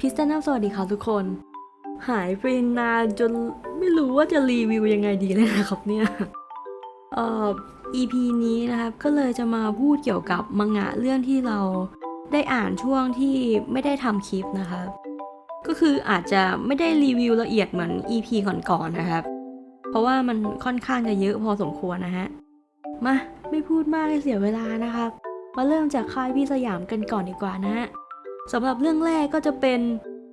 พิสเตนสวัสดีครับทุกคน หายไปนานจนไม่รู้ว่าจะรีวิวยังไงดีเลยนะครับเนี่ยเอ่อ EP นี้นะครับก็เลยจะมาพูดเกี่ยวกับมังงะเรื่องที่เราได้อ่านช่วงที่ไม่ได้ทำคลิปนะครับก็คืออาจจะไม่ได้รีวิวละเอียดเหมือน EP ก่อนๆนะครับ เพราะว่ามันค่อนข้างจะเยอะพอสมควรนะฮะ มาไม่พูดมากให้เสียเวลานะครับ มาเริ่มจากค่ายพี่สยามกันก่อนดีกว่านะฮะ สำหรับเรื่องแรกก็จะเป็น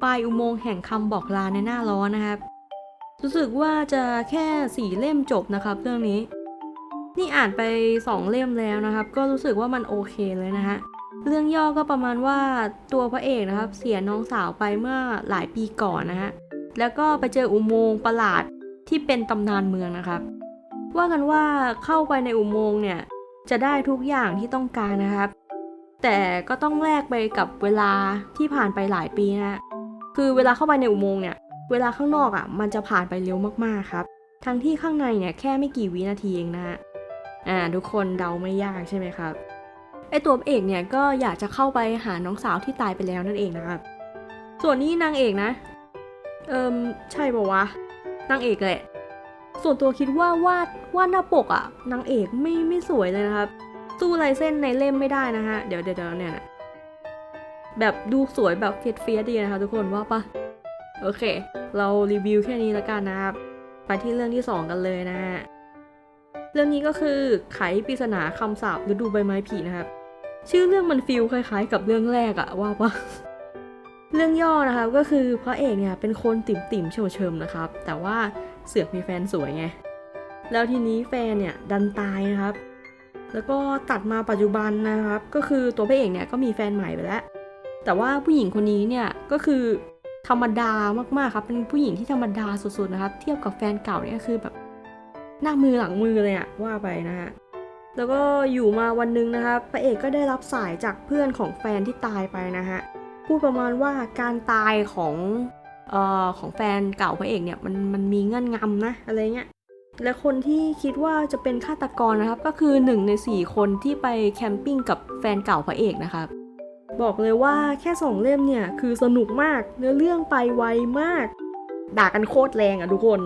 ปลายอุโมงค์แห่งคำบอกลาในหน้าร้อนนะครับ รู้สึกว่าจะแค่สี่เล่มจบนะครับ เรื่องนี้ นี่อ่านไปสองเล่มแล้วนะครับ ก็รู้สึกว่ามันโอเคเลยนะฮะเรื่องย่อก็ประมาณว่าตัวพระเอกนะครับ เสียน้องสาวไปเมื่อหลายปีก่อนนะฮะแล้วก็ไปเจออุโมงค์ประหลาดที่เป็นตำนานเมืองนะครับ ว่ากันว่าเข้าไปในอุโมงค์เนี่ยจะได้ทุกอย่างที่ต้องการนะครับ แต่ก็ต้องแลกไปกับเวลาที่ผ่านไปหลายปีนะฮะคือเวลาเข้าไปในอุโมงค์เนี่ย เวลาข้างนอกอะ่ะ มันจะผ่านไปเร็วมากๆครับ ทั้งที่ข้างในเนี่ยแค่ไม่กี่วินาทีเองนะฮะ อ่า ทุกคนเดาไม่ยากใช่ไหมครับ ไอตัวเอกเนี่ยก็อยากจะเข้าไปหาน้องสาวที่ตายไปแล้วนั่นเองนะครับ ส่วนนี้นางเอกนะ เอิมใช่ปะวะ นางเอกแหละ ส่วนตัวคิดว่าวาดวาดหน้าปกอะ นางเอกไม่ไม่สวยเลยนะครับ สู้ลายเส้นในเล่มไม่ได้นะฮะ เดี๋ยวเดี๋ยวเนี่ยนะแบบดูสวยแบบเฟียดเฟียดีนะคะทุกคนว่าปะโอเค เรารีวิวแค่นี้แล้วกันนะครับ ไปที่เรื่องที่สองกันเลยนะฮะ เรื่องนี้ก็คือไขปริศนาคำสาปฤดูใบไม้ผลินะครับ ชื่อเรื่องมันฟิลคล้ายๆ กับเรื่องแรกอะว่าปะเรื่องย่อนะครับก็คือพระเอกเนี่ยเป็นคนติ่มติ่มเฉมเฉมๆนะครับ แต่ว่าเสือกมีแฟนสวยไง แล้วทีนี้แฟนเนี่ยดันตายนะครับ แล้วก็ตัดมาปัจจุบันนะครับ ก็คือตัวพระเอกเนี่ยก็มีแฟนใหม่ไปแล้ว แต่ว่าผู้หญิงคนนี้เนี่ยก็คือธรรมดามากๆครับ เป็นผู้หญิงที่ธรรมดาสุดๆนะครับ เทียบกับแฟนเก่าเนี่ยคือแบบหน้ามือหลังมือเลยอะว่าไปนะฮะ แล้วก็อยู่มาวันหนึงนะครับพระเอกก็ได้รับสายจากเพื่อนของแฟนที่ตายไปนะฮะ พูดประมาณว่าการตายของเอ่อของแฟนเก่าพระเอกเนี่ยมันมันมีเงื่อนงำนะอะไรเงี้ย และคนที่คิดว่าจะเป็นฆาตกรนะครับ ก็คือหนึ่งในสี่คนที่ไปแคมปิ้งกับแฟนเก่าพระเอกนะครับ บอกเลยว่าแค่สองเล่มเนี่ย คือสนุกมากเนื้อเรื่องไปไวมาก ด่ากันโคตรแรงอะทุกคน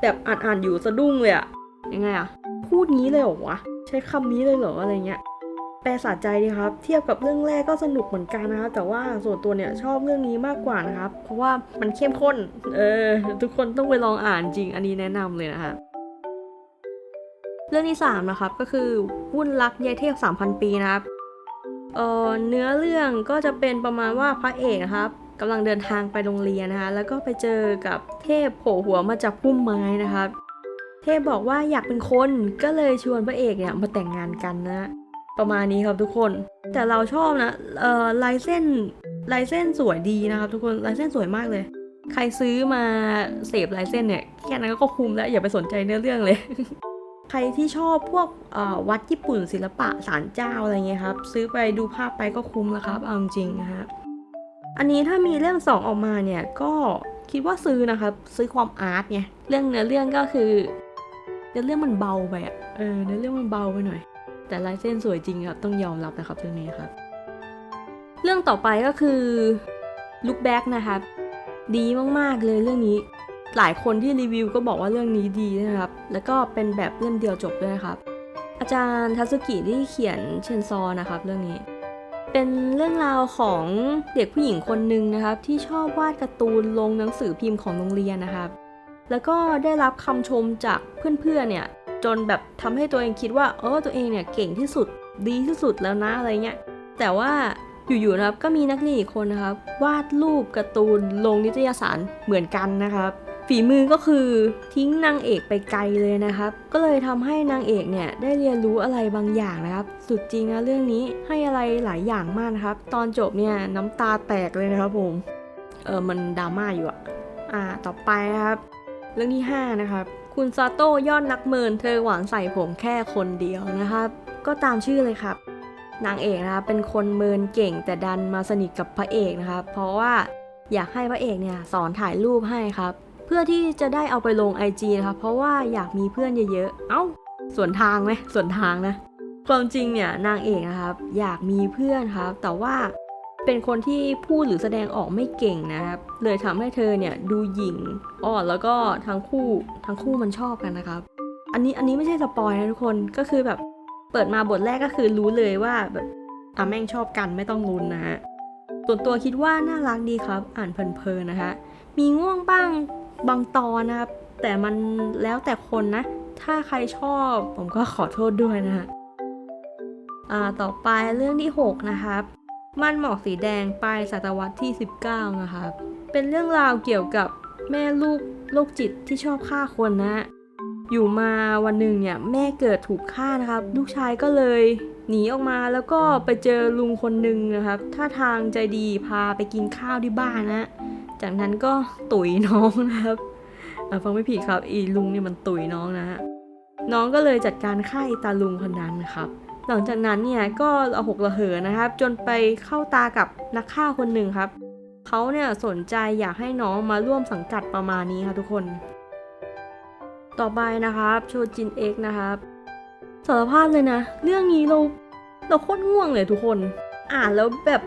แบบอ่านอ่านๆอยู่สะดุ้งเลยอะยังไงอะพูดงี้เลยเหรอวะ ใช้คำนี้เลยเหรออะไรเงี้ย แปลสะใจดีครับ เทียบกับเรื่องแรกก็สนุกเหมือนกันนะครับ แต่ว่าส่วนตัวเนี่ยชอบเรื่องนี้มากกว่านะครับ เพราะว่ามันเข้มข้น เออ ทุกคนต้องไปลองอ่านจริง อันนี้แนะนำเลยนะครับเรื่องที่สามนะครับ ก็คือวุ่นรักยายเทพ 3,000 ปีนะครับเออเนื้อเรื่องก็จะเป็นประมาณว่าพระเอกนะครับกำลังเดินทางไปโรงเรียนนะคะ แล้วก็ไปเจอกับเทพโผล่หัวมาจากพุ่มไม้นะครับ เทพบอกว่าอยากเป็นคนก็เลยชวนพระเอกเนี่ยมาแต่งงานกันนะ ประมาณนี้ครับทุกคน แต่เราชอบนะ เอ่อลายเส้นลายเส้นสวยดีนะครับ ทุกคนลายเส้นสวยมากเลย ใครซื้อมาเสพลายเส้นเนี่ยแค่นั้นก็คุ้มแล้วอย่าไปสนใจเนื้อเรื่องเลยใครที่ชอบพวกวัดญี่ปุ่นศิลปะศาลเจ้าอะไรเงี้ยครับ ซื้อไปดูภาพไปก็คุ้มแล้วครับเอาจริงนะครับอันนี้ถ้ามีเล่มสองออกมาเนี่ยก็คิดว่าซื้อนะครับซื้อความอาร์ตไงเรื่องเนื้อเรื่องก็คือเนื้อเรื่องมันเบาไปอะเออเนื้อเรื่องมันเบาไปหน่อย แต่ลายเส้นสวยจริงครับ ต้องยอมรับนะครับเรื่องนี้ครับ เรื่องต่อไปก็คือ Look Back นะครับ ดีมากๆเลยเรื่องนี้ หลายคนที่รีวิวก็บอกว่าเรื่องนี้ดีนะครับ แล้วก็เป็นแบบเล่มเดียวจบด้วยนะครับ อาจารย์ทัสุกิที่เขียนเชนซอนะครับ เรื่องนี้เป็นเรื่องราวของเด็กผู้หญิงคนหนึ่งนะครับ ที่ชอบวาดการ์ตูนลงหนังสือพิมพ์ของโรงเรียนนะครับ แล้วก็ได้รับคำชมจากเพื่อนๆเนี่ย จนแบบทำให้ตัวเองคิดว่าเออตัวเองเนี่ยเก่งที่สุดดีที่สุดแล้วนะอะไรเงี้ยแต่ว่าอยู่ๆนะครับก็มีนักเรียนอีกคนนะครับ วาดรูปการ์ตูนลงนิตยสารเหมือนกันนะครับ ฝีมือก็คือทิ้งนางเอกไปไกลเลยนะครับ ก็เลยทำให้นางเอกเนี่ยได้เรียนรู้อะไรบางอย่างนะครับ สุดจริงนะเรื่องนี้ให้อะไรหลายอย่างมากนะครับ ตอนจบเนี่ยน้ำตาแตกเลยนะครับผมเออมันดราม่าอยู่อะอ่าต่อไปนะครับ เรื่องที่ห้านะครับ คุณซาโต้ยอดนักเมิน เธอหวังใส่ผมแค่คนเดียวนะครับ ก็ตามชื่อเลยครับ นางเอกนะครับเป็นคนเมินเก่งแต่ดันมาสนิทกับพระเอกนะครับ เพราะว่าอยากให้พระเอกเนี่ยสอนถ่ายรูปให้ครับ เพื่อที่จะได้เอาไปลง IG นะครับ เพราะว่าอยากมีเพื่อนเยอะๆ เอ้าส่วนทางไหมส่วนทางนะ ความจริงเนี่ยนางเอกนะครับอยากมีเพื่อนครับ แต่ว่า เป็นคนที่พูดหรือแสดงออกไม่เก่งนะครับ เลยทำให้เธอเนี่ยดูหยิ่งอ่อนแล้วก็ทั้งคู่ทั้งคู่มันชอบกันนะครับ อันนี้อันนี้ไม่ใช่สปอยนะทุกคนก็คือแบบเปิดมาบทแรกก็คือรู้เลยว่าแบบอะแม่งชอบกันไม่ต้องลุ้นนะฮะส่วนตัวคิดว่าน่ารักดีครับ อ่านเพลินๆนะคะ มีง่วงบ้างบางตอนนะครับ แต่มันแล้วแต่คนนะ ถ้าใครชอบผมก็ขอโทษด้วยนะฮะอ่าต่อไปเรื่องที่ 6 นะครับ ม่านหมอกสีแดงปลายศตวรรษที่ 19 นะครับเป็นเรื่องราวเกี่ยวกับแม่ลูกโรคจิตที่ชอบฆ่าคนนะ อยู่มาวันหนึ่งเนี่ยแม่เกิดถูกฆ่านะครับ ลูกชายก็เลยหนีออกมาแล้วก็ไปเจอลุงคนหนึ่งนะครับท่าทางใจดีพาไปกินข้าวที่บ้านนะ จากนั้นก็ตุ๋ยน้องนะครับฟังไม่ผิดครับอีลุงเนี่ยมันตุ๋ยน้องนะฮะน้องก็เลยจัดการฆ่าไอ้ตาลุงคนนั้นนะครับ หลังจากนั้นเนี่ยก็ระหกระเหินนะครับ จนไปเข้าตากับนักฆ่าคนหนึ่งครับเขาเนี่ยสนใจอยากให้น้องมาร่วมสังกัดประมาณนี้ค่ะทุกคน ต่อไปนะครับโชจินเอ็กนะครับสารภาพเลยนะ เรื่องนี้เราเราโคตรง่วงเลยทุกคน อ่านแล้วแบบ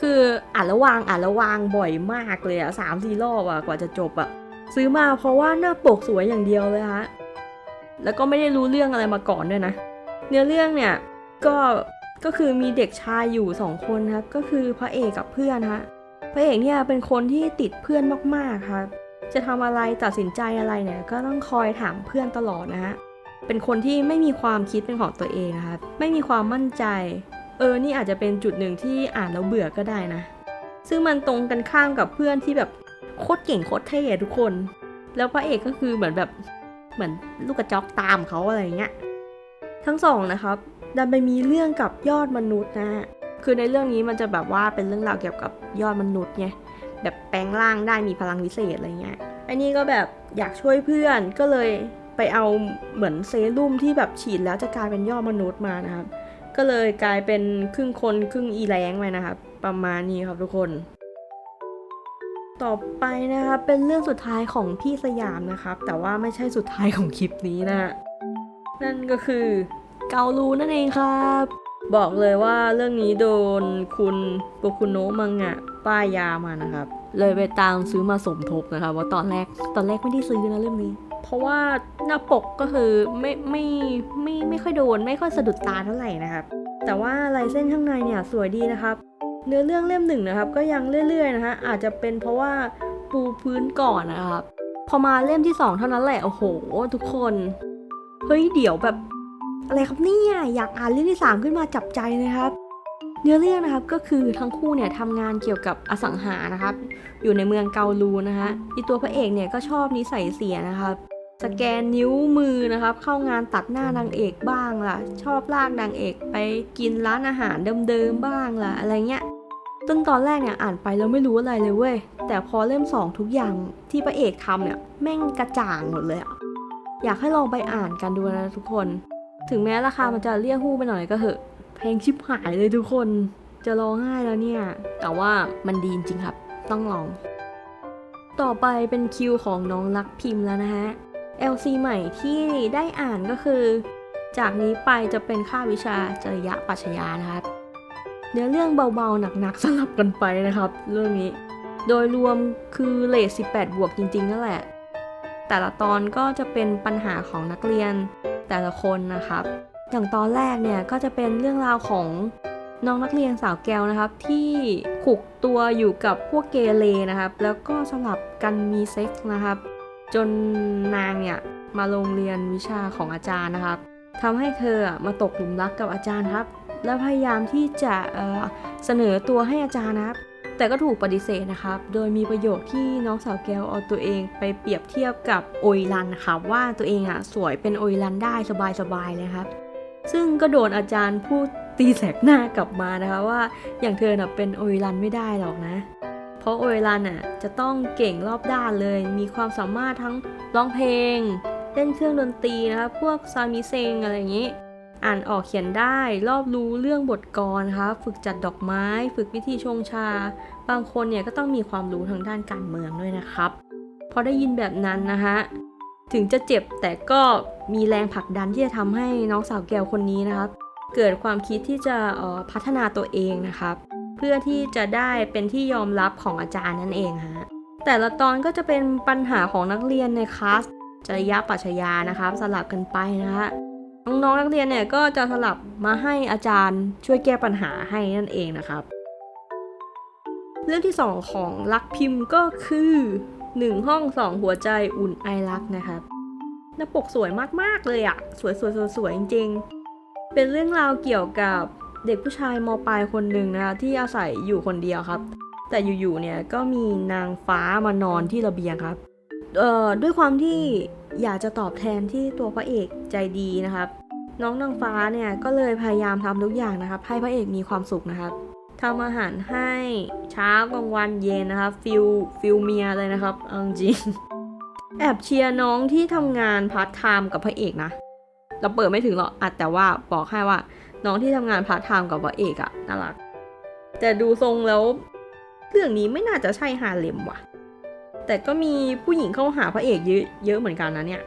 คืออ่านแล้ววางอ่านแล้ววางบ่อยมากเลยอะสามสี่รอบอะกว่าจะจบอะซื้อมาเพราะว่าหน้าปกสวยอย่างเดียวเลยฮะแล้วก็ไม่ได้รู้เรื่องอะไรมาก่อนด้วยนะ เนื้อเรื่องเนี่ยก็ก็คือมีเด็กชายอยู่สองคนครับก็คือพระเอกกับเพื่อนฮะพระเอกเนี่ยเป็นคนที่ติดเพื่อนมากๆครับจะทำอะไรตัดสินใจอะไรเนี่ยก็ต้องคอยถามเพื่อนตลอดนะฮะเป็นคนที่ไม่มีความคิดเป็นของตัวเองนะครับไม่มีความมั่นใจ เออนี่อาจจะเป็นจุดหนึ่งที่อ่านแล้วเบื่อก็ได้นะ ซึ่งมันตรงกันข้ามกับเพื่อนที่แบบโคตรเก่งโคตรเท่ทุกคน แล้วพระเอกก็คือเหมือนแบบเหมือนลูกกระจอกตามเขาอะไรอย่างเงี้ย ทั้งสองนะครับดันไปมีเรื่องกับยอดมนุษย์นะฮะคือในเรื่องนี้มันจะแบบว่าเป็นเรื่องราวเกี่ยวกับยอดมนุษย์ไงแบบแปลงร่างได้มีพลังวิเศษอะไรเงี้ยไอ้นี่ก็แบบอยากช่วยเพื่อนก็เลยไปเอาเหมือนเซรุ่มที่แบบฉีดแล้วจะกลายเป็นยอดมนุษย์มานะครับ ก็เลยกลายเป็นครึ่งคนครึ่งอีแรงไปนะครับ ประมาณนี้ครับทุกคน ต่อไปนะครับเป็นเรื่องสุดท้ายของพี่สยามนะครับ แต่ว่าไม่ใช่สุดท้ายของคลิปนี้นะฮะ นั่นก็คือเกาลูนั่นเองครับ บอกเลยว่าเรื่องนี้โดนคุณโกคุโนะมังงะป้ายยามานะครับ เลยไปตามซื้อมาสมทบนะครับว่าตอนแรกตอนแรกไม่ได้ซื้อนะเรื่องนี้ เพราะว่าหน้าปกก็คือไม่ไม่ไม่ไม่ค่อยโดนไม่ค่อยสะดุดตาเท่าไหร่นะครับ แต่ว่าลายเส้นข้างในเนี่ยสวยดีนะครับ เนื้อเรื่องเล่มหนึ่งนะครับ ก็ยังเรื่อยๆนะฮะอาจจะเป็นเพราะว่าปูพื้นก่อนนะครับ พอมาเล่มที่สองเท่านั้นแหละโอ้โห ทุกคน เฮ้ยเดี๋ยวแบบ อะไรครับเนี่ยอยากอ่านเรื่องที่สามขึ้นมาจับใจเลยครับ เนื้อเรื่องนะครับก็คือทั้งคู่เนี่ยทำงานเกี่ยวกับอสังหานะครับ อยู่ในเมืองเกาลูนะคะอีตัวพระเอกเนี่ยก็ชอบนิสัยเสียนะครับสแกนนิ้วมือนะครับเข้างานตัดหน้านางเอกบ้างล่ะ ชอบลากนางเอกไปกินร้านอาหารเดิมๆบ้างล่ะอะไรเงี้ยซึ่งตอนแรกเนี่ยอ่านไปแล้วไม่รู้อะไรเลยเว้ยแต่พอเล่มสองทุกอย่างที่พระเอกทำเนี่ยแม่งกระจ่างหมดเลยอะ อยากให้ลองไปอ่านกันดูนะทุกคน ถึงแม้ราคามันจะเลี่ยหู้ไปหน่อยก็เหอะแพงชิบหายเลยทุกคน จะร้องไห้แล้วเนี่ย แต่ว่ามันดีจริงครับ ต้องลอง ต่อไปเป็นคิวของน้องรักพิมพ์แล้วนะฮะ LC ใหม่ที่ได้อ่านก็คือ จากนี้ไปจะเป็นค่าวิชาจริยะปัชญานะครับเนื้อเรื่องเบาๆ หนักๆ สลับกันไปนะครับ เรื่องนี้ โดยรวมคือเลท18 บวกจริงๆ นั่นแหละ แต่ละตอนก็จะเป็นปัญหาของนักเรียนแต่ละคนนะครับอย่างตอนแรกเนี่ยก็จะเป็นเรื่องราวของน้องนักเรียนสาวแก้วนะครับ ที่ขุกตัวอยู่กับพวกเกเรนะครับ แล้วก็สลับกันมีเซ็กส์นะครับ จนนางเนี่ยมาโรงเรียนวิชาของอาจารย์นะครับทำให้เธอมาตกหลุมรักกับอาจารย์ครับ แล้วพยายามที่จะเเสนอตัวให้อาจารย์นะครับ แต่ก็ถูกปฏิเสธนะครับ โดยมีประโยคที่น้องสาวแก้วเอาตัวเองไปเปรียบเทียบกับโอยรันนะครับว่าตัวเองอะสวยเป็นโอยรันได้สบายๆเลยครับ ซึ่งก็โดนอาจารย์พูดตีแสกหน้ากลับมานะคะว่าอย่างเธอน่ะเป็นโอยรันไม่ได้หรอกนะ เพราะโอยรันน่ะจะต้องเก่งรอบด้านเลย มีความสามารถทั้งร้องเพลงเล่นเครื่องดนตรีนะครับพวกซามิเซงอะไรอย่างนี้ อ่านออกเขียนได้ รอบรู้เรื่องบทกรนะคะฝึกจัดดอกไม้ ฝึกวิธีชงชา บางคนเนี่ยก็ต้องมีความรู้ทางด้านการเมืองด้วยนะครับ พอได้ยินแบบนั้นนะคะถึงจะเจ็บแต่ก็มีแรงผลักดันที่จะทำให้น้องสาวแก้วคนนี้นะครับ เกิดความคิดที่จะออพัฒนาตัวเองนะครับ เพื่อที่จะได้เป็นที่ยอมรับของอาจารย์นั่นเองฮะแต่ละตอนก็จะเป็นปัญหาของนักเรียนในคลาสจริยปัชญานะครับ สลับกันไปนะฮะ น้องๆนักเรียนเนี่ยก็จะสลับมาให้อาจารย์ช่วยแก้ปัญหาให้นั่นเองนะครับ เรื่องที่สองของรักพิมพ์ก็คือหนึ่งห้องสองหัวใจอุ่นไอรักนะครับหน้าปกสวยมากๆเลยอะสวยๆสวยๆจริงๆ เป็นเรื่องราวเกี่ยวกับเด็กผู้ชายมปลายคนหนึ่งนะคะที่อาศัยอยู่คนเดียวครับ แต่อยู่ๆเนี่ยก็มีนางฟ้ามานอนที่ระเบียงครับ ด้วยความที่อยากจะตอบแทนที่ตัวพระเอกใจดีนะครับ น้องนางฟ้าเนี่ยก็เลยพยายามทำทุกอย่างนะครับ ให้พระเอกมีความสุขนะครับทำอาหารให้เช้ากลางวันเย็นนะครับฟิลฟิลเมียเลยนะครับเอาจริงแอบเชียร์น้องที่ทำงานพาร์ทไทม์กับพระเอกนะเราเปิดไม่ถึงหรอกอัดแต่ว่าบอกให้ว่า น้องที่ทำงานพาร์ทไทม์กับพระเอกอะน่ารักแต่ดูทรงแล้วเรื่องนี้ไม่น่าจะใช่ฮาเลมว่ะ แต่ก็มีผู้หญิงเข้าหาพระเอกเยอะเยอะเหมือนกันนะเนี่ย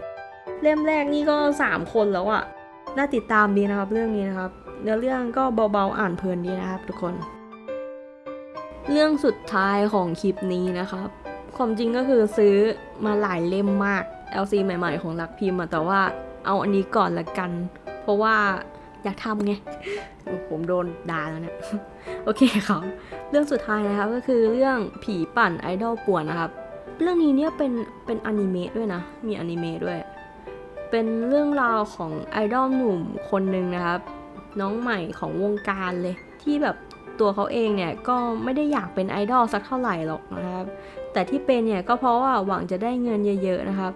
เล่มแรกนี่ก็ 3 คนแล้วอะน่าติดตามดีนะครับเรื่องนี้นะครับ เนื้อเรื่องก็เบาๆอ่านเพลินดีนะครับทุกคน เรื่องสุดท้ายของคลิปนี้นะครับความจริงก็คือซื้อมาหลายเล่มมาก LC ใหม่ ๆ ของรักพิมพ์แต่ว่าเอาอันนี้ก่อนละกัน เพราะว่าอยากทำไง ผมโดนด่าแล้วเนี่ย โอเคครับ เรื่องสุดท้ายนะครับก็คือเรื่องผีปั่นไอดอลป่วนนะครับ เรื่องนี้เนี่ยเป็นเป็นอนิเมะด้วยนะ มีอนิเมะด้วย เป็นเรื่องราวของไอดอลหนุ่มคนหนึ่งนะครับ น้องใหม่ของวงการเลย ที่แบบตัวเขาเองเนี่ยก็ไม่ได้อยากเป็นไอดอลสักเท่าไหร่หรอกนะครับ แต่ที่เป็นเนี่ยก็เพราะว่าหวังจะได้เงินเยอะ ๆนะครับ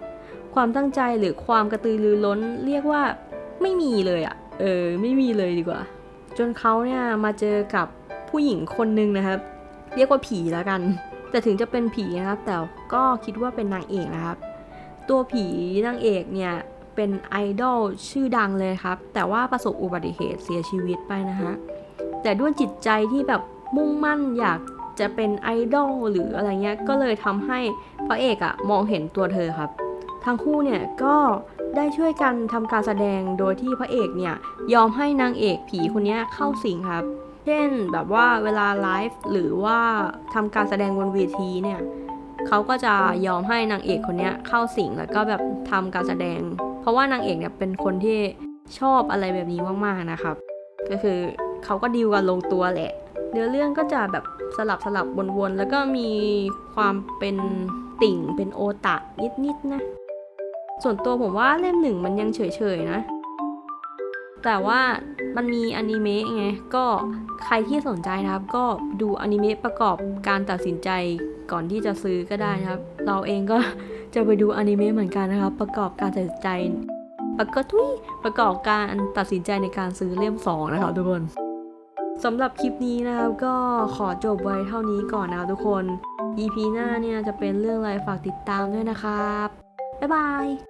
ความตั้งใจหรือความกระตือรือร้นเรียกว่าไม่มีเลยอะ่ะ เออไม่มีเลยดีกว่า จนเขาเนี่ยมาเจอกับผู้หญิงคนหนึ่งนะครับ เรียกว่าผีแล้วกัน แต่ถึงจะเป็นผีนะครับ แต่ก็คิดว่าเป็นนางเอกนะครับ ตัวผีนางเอกเนี่ยเป็นไอดอลชื่อดังเลยครับ แต่ว่าประสบอุบัติเหตุเสียชีวิตไปนะฮะ แต่ด้วยจิตใจที่แบบมุ่งมั่นอยากจะเป็นไอดอลหรืออะไรเงี้ย ก็เลยทำให้พระเอกอะมองเห็นตัวเธอครับ ทั้งคู่เนี่ยก็ได้ช่วยกันทำการแสดงโดยที่พระเอกเนี่ยยอมให้นางเอกผีคนนี้เข้าสิงครับ เช่นแบบว่าเวลาไลฟ์หรือว่าทำการแสดงบนเวทีเนี่ยเขาก็จะยอมให้นางเอกคนนี้เข้าสิงแล้วก็แบบทำการแสดง เพราะว่านางเอกเนี่ยเป็นคนที่ชอบอะไรแบบนี้มากๆนะครับ ก็คือเขาก็ดีลกันลงตัวแหละ เนื้อเรื่องก็จะแบบสลับสลับวนๆ แล้วก็มีความเป็นติ่งเป็นโอตะนิดๆนะ ส่วนตัวผมว่าเล่มหนึ่งมันยังเฉยๆนะ แต่ว่า มันมีอนิเมะไง ก็ใครที่สนใจนะครับ ก็ดูอนิเมะประกอบการตัดสินใจก่อนที่จะซื้อก็ได้นะครับ เราเองก็จะไปดูอนิเมะเหมือนกันนะครับ ประกอบการตัดสินใจประกอบทุยประกอบการตัดสินใจในการซื้อเล่มสองนะครับทุกคนสำหรับคลิปนี้นะครับก็ขอจบไว้เท่านี้ก่อนนะทุกคน EP หน้าเนี่ยจะเป็นเรื่องอะไรฝากติดตามด้วยนะครับ บ๊ายบาย